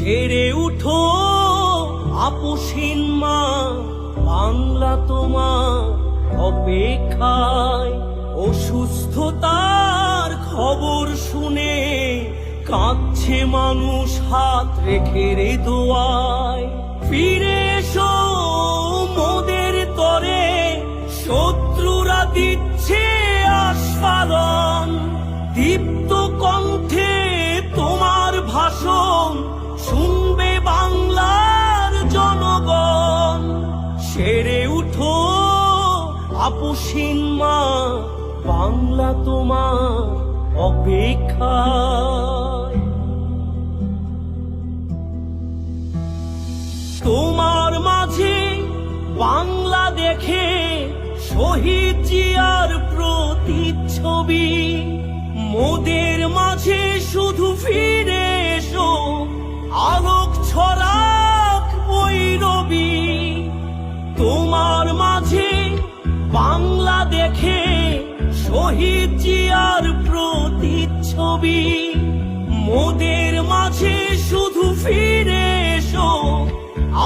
সেরে উঠো আপুসিন মা, বাংলা তোমার অপেক্ষায় অসুস্থতার খবর শুনে কাঁদছে মানুষ হাত রেখে রে দোয়ায়। ফিরে এসো মোদের তরে, শত্রুরা দিচ্ছে আপুসিন মা, বাংলা তোমার অপেক্ষায়। তোমার মাঝে বাংলা দেখে শহীদ জিয়ার প্রতিচ্ছবি। মোদের মাঝে শুধু ফিরে এসো আলোক বাংলা দেখে শহীদ জিয়ার প্রতিচ্ছবি। মোদের মাঝে শুধু ফিরে এসো,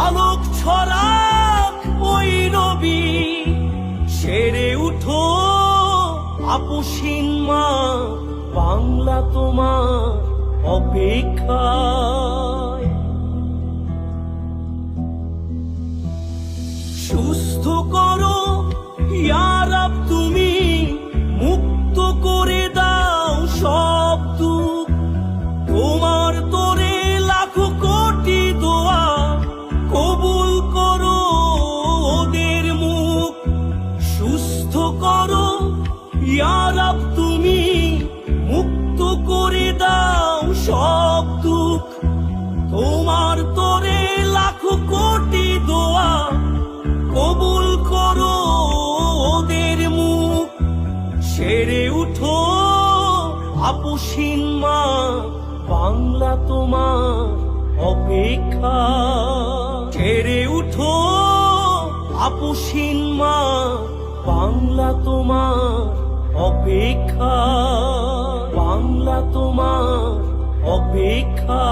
আলোক ছড়াক ওই রবি সেরে উঠো আপুসিন মা, বাংলা তোমার অপেক্ষায়। সব তোমার তোরে লাখো কোটি দোয়া কবুল করো ওদের মুখ। সুস্থ করো, ইয়ারাব, তুমি মুক্ত করে দাও সব দুঃখ। আপুসিন মা বাংলা তোমার অপেক্ষা। ছেড়ে উঠো আপুসিন মা বাংলা তোমার অপেক্ষা। বাংলা তোমার অপেক্ষা,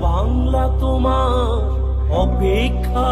বাংলা তোমার অপেক্ষা।